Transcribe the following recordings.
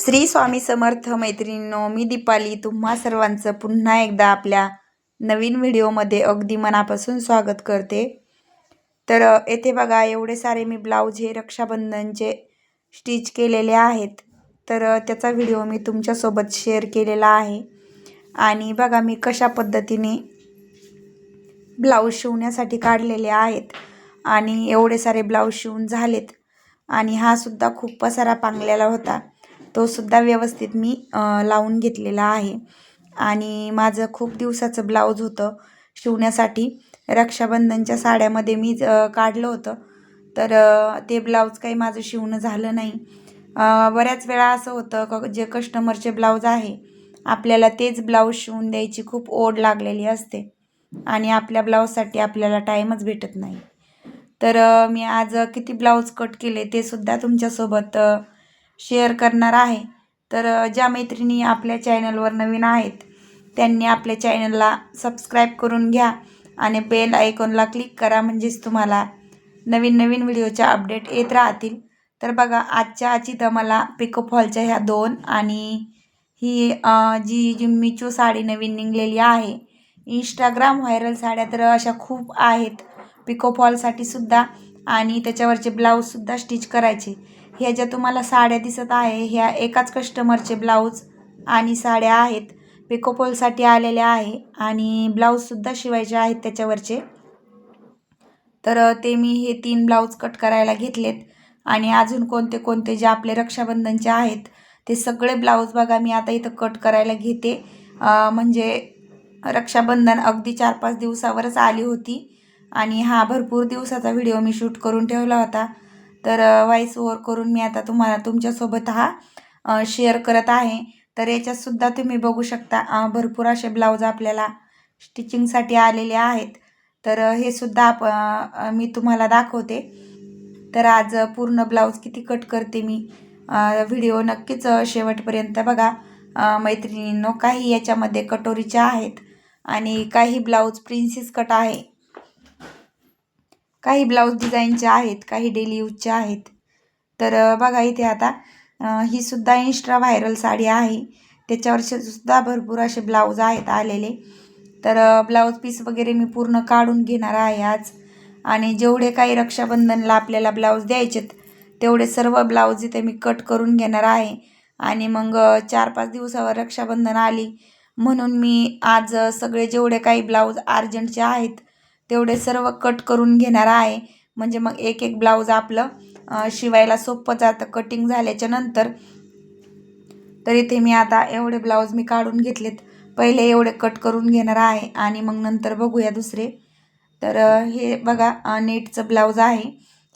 श्री स्वामी समर्थ मैत्रिणींनो मी दीपाली. तुम्हा सर्वांचं पुन्हा एकदा आपल्या नवीन व्हिडिओमध्ये अगदी मनापासून स्वागत करते. तर येथे बघा एवढे सारे मी ब्लाऊज हे रक्षाबंधनचे स्टिच केलेले आहेत. तर त्याचा व्हिडिओ मी तुमच्यासोबत शेअर केलेला आहे. आणि बघा मी कशा पद्धतीने ब्लाऊज शिवण्यासाठी काढलेले आहेत. आणि एवढे सारे ब्लाऊज शिवून झालेत. आणि हा सुद्धा खूप पसारा पांगलेला होता. तो सुद्धा व्यवस्थित मी लावून घेतलेला आहे. आणि माझं खूप दिवसाचं ब्लाऊज होतं शिवण्यासाठी. रक्षाबंधनच्या साड्यामध्ये मी काढलं होतं. तर ते ब्लाऊज काही माझं शिवणं झालं नाही. बऱ्याच वेळा असं होतं क जे कस्टमरचे ब्लाऊज आहे आपल्याला तेच ब्लाऊज शिवून द्यायची खूप ओढ लागलेली असते. आणि आपल्या ब्लाऊजसाठी आपल्याला टाईमच भेटत नाही. तर मी आज किती ब्लाऊज कट केले ते सुद्धा तुमच्यासोबत शेअर करणार आहे. तर ज्या मैत्रिणी आपल्या चॅनलवर नवीन आहेत त्यांनी आपल्या चॅनलला सबस्क्राईब करून घ्या आणि बेल आयकॉनला क्लिक करा म्हणजेच तुम्हाला नवीन नवीन व्हिडिओच्या अपडेट येत राहतील. तर बघा आजच्या आजी तर मला पिको फॉलच्या ह्या दोन आणि ही जी जी जिम्मीचू साडी नवीन निघलेली आहे. इंस्टाग्राम व्हायरल साड्या तर अशा खूप आहेत. पिको फॉलसाठी सुद्धा आणि त्याच्यावरचे ब्लाऊजसुद्धा स्टिच करायचे. ह्या ज्या तुम्हाला साड्या दिसत आहे ह्या एकाच कस्टमरचे ब्लाऊज आणि साड्या आहेत. पिकोपोलसाठी आलेल्या आहे आणि ब्लाऊजसुद्धा शिवायचे आहेत त्याच्यावरचे. तर ते मी हे तीन ब्लाऊज कट करायला घेतलेत. आणि अजून कोणते कोणते जे आपले रक्षाबंधनचे आहेत ते सगळे ब्लाऊज बघा मी आता इथं कट करायला घेते. म्हणजे रक्षाबंधन अगदी चार पाच दिवसावरच आली होती. आणि हा भरपूर दिवसाचा व्हिडिओ मी शूट करून ठेवला होता. तर व्हॉईस ओवर करून मी आता तुम्हाला तुमच्यासोबत हा शेअर करत आहे. तर याच्यातसुद्धा तुम्ही बघू शकता भरपूर असे ब्लाऊज आपल्याला स्टिचिंगसाठी आलेले आहेत. तर हे सुद्धा आप मी तुम्हाला दाखवते. तर आज पूर्ण ब्लाऊज किती कट करते मी व्हिडिओ नक्कीच शेवटपर्यंत बघा. मैत्रिणींनो काही याच्यामध्ये कटोरीच्या आहेत आणि काही ब्लाऊज प्रिन्सेस कट आहे. काही ब्लाऊज डिझाईनचे आहेत काही डेली यूजच्या आहेत. तर बघा इथे आता ही सुद्धा इंस्टा व्हायरल साडी आहे. त्याच्यावरचे सुद्धा भरपूर असे ब्लाऊज आहेत आलेले. तर ब्लाऊज पीस वगैरे मी पूर्ण काढून घेणार आहे आज. आणि जेवढे काही रक्षाबंधनला आपल्याला ब्लाऊज द्यायचेत तेवढे सर्व ब्लाऊज इथे मी कट करून घेणार आहे. आणि मग चार पाच दिवसावर रक्षाबंधन आली. म्हणून मी आज सगळे जेवढे काही ब्लाऊज अर्जंटचे आहेत तेवढे सर्व कट करून घेणार आहे. म्हणजे मग एक एक ब्लाऊज आपलं शिवायला सोपं जातं. कटिंग झाल्याच्यानंतर तर इथे मी आता एवढे ब्लाऊज मी काढून घेतलेत. पहिले एवढे कट करून घेणार आहे आणि मग नंतर बघूया दुसरे. तर हे बघा नेटचं ब्लाऊज आहे.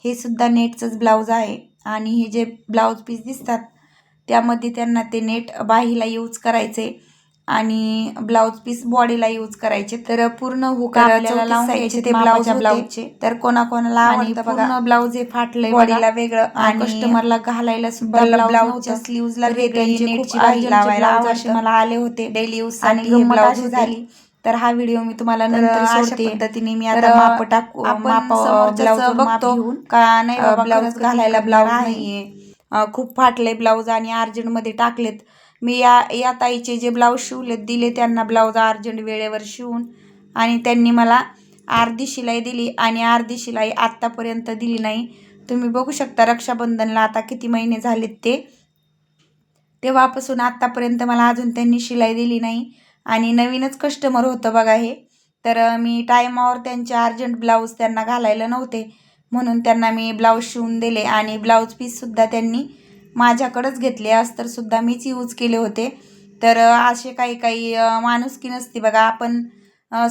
हे सुद्धा नेटचंच ब्लाऊज आहे. आणि हे जे ब्लाऊज पीस दिसतात त्यामध्ये त्यांना ते नेट बाहीला यूज करायचे. आणि ब्लाऊज पीस बॉडीला यूज करायचे तर पूर्ण हुक आपल्याला लावून घ्यायचे ते ब्लाऊज ब्लाऊजचे तर कोणाकोणाला आवडतं बघा. ब्लाऊज हे फाटलंय बॉडीला वेगळं आणि कस्टमरला घालायला सुद्धा ब्लाऊजच्या स्लीव्हजला वेगळी लावायला असे मला आले होते डेली यूज आणि अशी झाली. तर हा व्हिडिओ मी तुम्हाला नंतर अशा पद्धतीने मी आता माप टाकू माप ब्लाऊज बघतो. का नाही ब्लाऊज घालायला ब्लाऊज नाहीये. खूप फाटले ब्लाऊज आणि अर्जंटमध्ये टाकलेत. मी या या ताईचे जे ब्लाऊज शिवलेत दिले त्यांना ब्लाऊज अर्जंट वेळेवर शिवून. आणि त्यांनी मला अर्धी शिलाई दिली आणि अर्धी शिलाई आत्तापर्यंत दिली नाही. तुम्ही बघू शकता रक्षाबंधनला आता किती महिने झालेत ते. तेव्हापासून आत्तापर्यंत मला अजून त्यांनी शिलाई दिली नाही. आणि नवीनच कस्टमर होतं बघा हे. तर मी टायमावर त्यांचे अर्जंट ब्लाऊज त्यांना घालायला नव्हते. म्हणून त्यांना मी ब्लाऊज शिवून दिले आणि ब्लाऊज पीससुद्धा त्यांनी माझ्याकडंच घेतले अस्तरसुद्धा मीच यूज केले होते. तर असे काही काही माणुसकी नसते बघा. आपण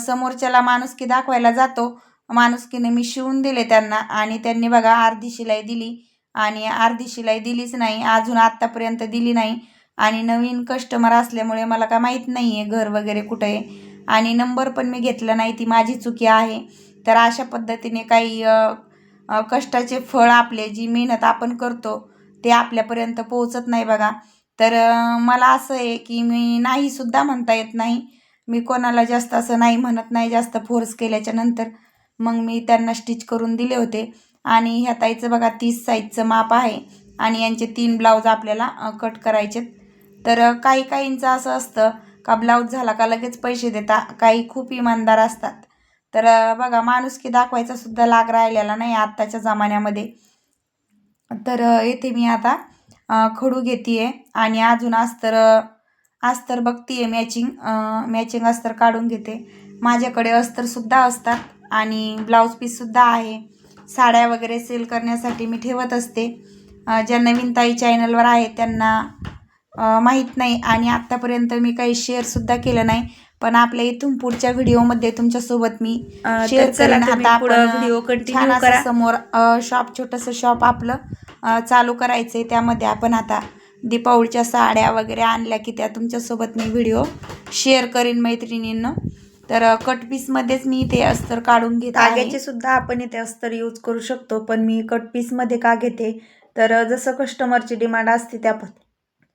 समोरच्याला माणुसकी दाखवायला जातो. माणुसकीने मी शिवून दिले त्यांना आणि त्यांनी बघा अर्धी शिलाई दिली आणि अर्धी शिलाई दिलीच नाही. अजून आत्तापर्यंत दिली नाही. आणि नवीन कस्टमर असल्यामुळे मला काय माहीत नाही आहे घर वगैरे कुठे आहे. आणि नंबर पण मी घेतला नाही. ती माझी चुकी आहे. तर अशा पद्धतीने काही कष्टाचे फळ आपले जी मेहनत आपण करतो ते आपल्यापर्यंत पोहोचत नाही बघा. तर मला असं आहे की मी नाहीसुद्धा म्हणता येत नाही. मी कोणाला जास्त असं नाही म्हणत नाही जास्त फोर्स केल्याच्यानंतर मग मी त्यांना स्टिच करून दिले होते. आणि ह्या ताईचं बघा तीस साईजचं माप आहे आणि यांचे तीन ब्लाऊज आपल्याला कट करायचे तर काही काहींचं असं असतं का ब्लाऊज झाला का लगेच पैसे देता काही खूप इमानदार असतात. तर बघा माणुसकी दाखवायचा सुद्धा लाग राहिलेला नाही आत्ताच्या जमान्यामध्ये. तर येथे मी आता. खडू घेते आणि अजून अस्तर अस्तर बघतीये मॅचिंग मॅचिंग अस्तर काढून घेते. माझ्याकडे अस्तरसुद्धा असतात आणि ब्लाऊज पीससुद्धा आहे. साड्या वगैरे सेल करण्यासाठी मी ठेवत असते. ज्या नवीन ताई चॅनलवर आहेत त्यांना माहीत नाही आणि आत्तापर्यंत मी काही शेअरसुद्धा केलं नाही. पण आपल्या इथून पुढच्या व्हिडिओमध्ये तुमच्यासोबत मी शेअर करेन. आता आपण व्हिडिओ कंटिन्यू करा. समोर शॉप छोटंसं शॉप आपलं. चालू करायचं आहे त्यामध्ये आपण आता दीपावळीच्या साड्या वगैरे आणल्या की त्या तुमच्यासोबत मी व्हिडिओ शेअर करीन मैत्रिणींना. तर कटपीसमध्येच कट पीसमध्येच मी ते अस्तर काढून घेत आहे. सुद्धा आपण इथे अस्तर यूज करू शकतो पण मी कट पीसमध्ये का घेते? तर जसं कस्टमरची डिमांड असते त्या प-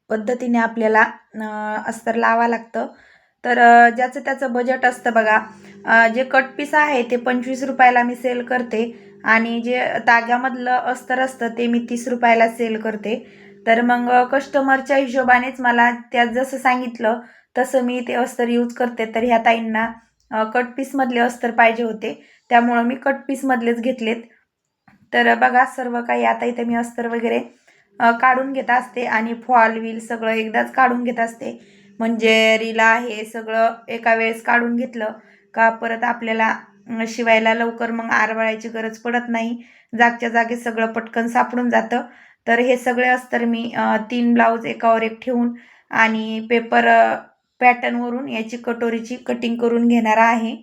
पद्धतीने आपल्याला अस्तर लावा लागतं. तर ज्याचं त्याचं बजेट असतं बघा. जे कट पीस आहे ते पंचवीस रुपयाला मी सेल करते आणि जे धाग्यामधलं अस्तर असतं ते मी तीस रुपयाला सेल करते. तर मग कस्टमरच्या हिशोबानेच मला त्यात जसं सांगितलं तसं मी ते अस्तर यूज करते. तर ह्या ताईंना कटपीसमधले कट पीसमधले अस्तर पाहिजे होते. त्यामुळं मी कट पीसमधलेच घेतलेत. तर बघा सर्व काही आता इथे मी अस्तर वगैरे काढून घेत असते आणि फॉल विल सगळं एकदाच काढून घेत असते. म्हणजे रिला हे सगळं एका वेळेस काढून घेतलं का परत आपल्याला शिवायला लवकर मग आरवाळायची गरज पडत नाही. जागच्या जागी सगळं पटकन सापडून जातं. तर हे सगळे अस्तर मी तीन ब्लाऊज एकावर एक ठेवून आणि पेपर पॅटर्नवरून याची कटोरीची कटिंग करून घेणार आहे.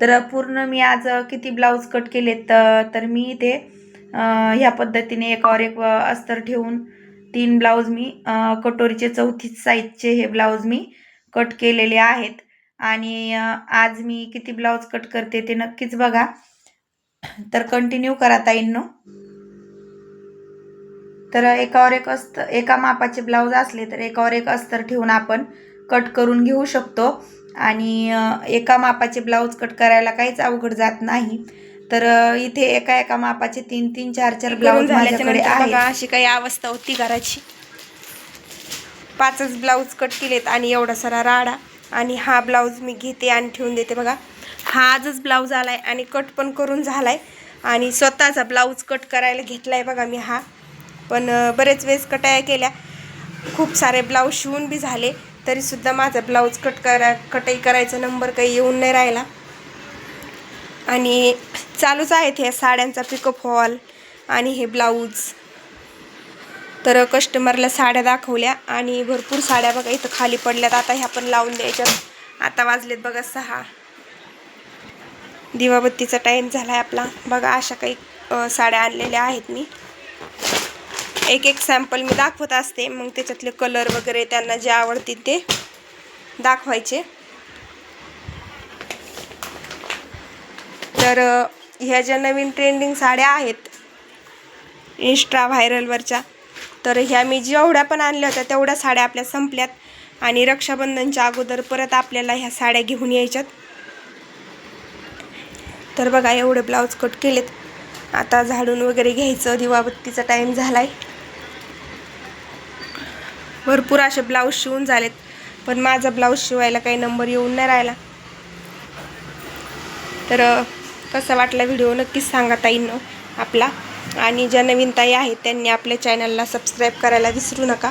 तर पूर्ण मी आज किती ब्लाऊज कट केलेत तर मी ते ह्या पद्धतीने एकावर एक अस्तर ठेवून तीन ब्लाऊज मी कटोरीचे चौथी साईजचे हे ब्लाऊज मी कट केलेले आहेत. आणि आज मी किती ब्लाऊज कट करते ते नक्कीच बघा. तर कंटिन्यू करा ताईंनो. तर एकावर एक अस्तर एका मापाचे ब्लाऊज असले तर एकावर एक अस्तर ठेवून आपण कट करून घेऊ शकतो. आणि एका मापाचे ब्लाऊज कट करायला काहीच अवघड जात नाही. तर इथे एका एका मापाचे तीन तीन चार चार ब्लाऊज माझ्याकडे आहे अशी काही अवस्था होती घराची. पाचच ब्लाऊज कट केलेत आणि एवढा सारा राडा. आणि हा ब्लाऊज मी घेते आणि ठेवून देते बघा. हा आजच ब्लाऊज आलाय आणि कट पण करून झालाय. आणि स्वतःचा ब्लाऊज कट करायला घेतलाय बघा मी हा. पण बरेच वेळेस कटाया केल्या. खूप सारे ब्लाऊज शिवून बी झाले. तरीसुद्धा माझा ब्लाऊज कट करा कटाई करायचा नंबर काही येऊन नाही राहिला. आणि चालूच आहेत ह्या साड्यांचा पिकअप हॉल आणि हे ब्लाऊज तर कस्टमरला साड्या दाखवल्या आणि भरपूर साड्या बघा इथं खाली पडल्यात. आता ह्या पण लावून द्यायच्यात आता वाजलेत बघा सहा. दिवाबत्तीचा टाईम झाला आहे आपला. बघा अशा काही साड्या आणलेल्या आहेत मी. एक एक सॅम्पल मी दाखवत असते. मग त्याच्यातले कलर वगैरे त्यांना जे आवडतील ते दाखवायचे. तर ह्या ज्या नवीन ट्रेंडिंग साड्या आहेत इन्स्टा व्हायरलवरच्या तर ह्या मी जेवढ्या पण आणल्या होत्या तेवढ्या साड्या आपल्या संपल्यात. आणि रक्षाबंधनच्या अगोदर परत आपल्याला ह्या साड्या घेऊन यायच्यात. तर बघा एवढे ब्लाऊज कट केलेत. आता झाडून वगैरे घ्यायचं दिवाबत्तीचा टाईम झालाय. भरपूर असे ब्लाऊज शिवून झालेत. पण माझा ब्लाऊज शिवायला काही नंबर येऊन नाही राहिला. तर कसा वाटला व्हिडिओ नक्कीच सांगा ताईंनो आपला. आणि ज्या नवीन ताई आहेत त्यांनी आपल्या चॅनलला सबस्क्राईब करायला विसरू नका.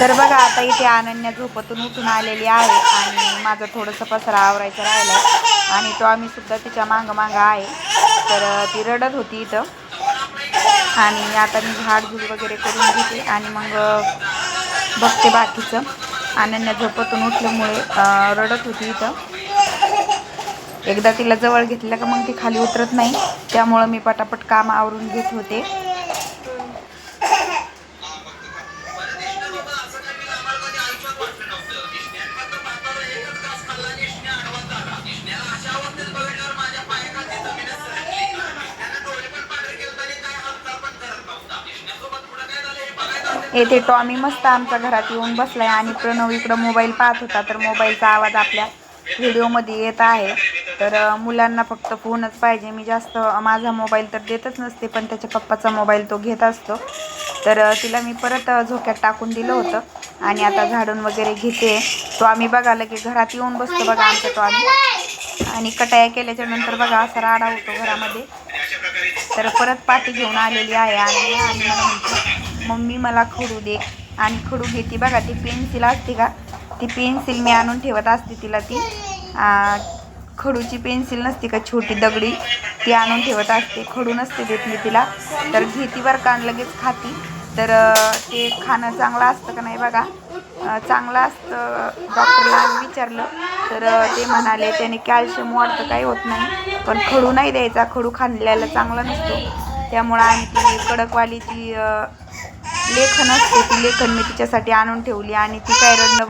तर बघा आता इथे अनन्या झोपतून उठून आलेली आहे आणि माझं थोडंसं पसरा आवरायचा राहिला आणि तो आम्ही सुद्धा तिच्या मागं मागं आहे. तर ती रडत होती इथं. आणि आता मी झाडझूड वगैरे करून घेते आणि मग बघते बाकीचं. अनन्या झोपतून उठल्यामुळे रडत होती इथं. एकदा तिला जवळ घेतलं का मग ती खाली उतरत नाही. त्यामुळं मी पटापट काम आवरून घेत होते. येथे टॉमी मस्त आमच्या घरात येऊन बसला आहे आणि प्रणव इकडं मोबाईल पाहत होता तर मोबाईलचा आवाज आपल्या व्हिडिओमध्ये येत आहे. तर मुलांना फक्त फोनच पाहिजे. मी जास्त माझा मोबाईल तर देतच नसते पण त्याच्या पप्पाचा मोबाईल तो घेत असतो. तर तिला मी परत झोक्यात टाकून दिलं होतं. आणि आता झाडून वगैरे घेते. तो आम्ही बघायला की घरात येऊन बसतो बघा आमचा तो आम्ही. आणि कटाया केल्याच्यानंतर बघा असा राडा होतो घरामध्ये. तर परत पाठी घेऊन आलेली आहे आणि आणि मम्मी मला खडू दे. आणि खडू घेते बघा ती पेन्सिल असते का? ती पेन्सिल मी आणून ठेवत असते तिला ती. खडूची पेन्सिल नसते का? छोटी दगडी. ती आणून ठेवत असते. खडू नसते देत मी तिला. तर घेती बरं का लगेच खाती. तर ते खाणं चांगलं असतं का नाही बघा? चांगलं असतं. डॉक्टरला विचारलं. तर ते म्हणाले त्याने कॅल्शियम वाढतं काही होत नाही. पण खडू नाही द्यायचा. खडू खाल्ल्याला चांगला नसतो. त्यामुळं आम्ही ती कडकवालीची लेखन असते ती लेखन मी तिच्यासाठी आणून ठेवली आणि ती काय रडणं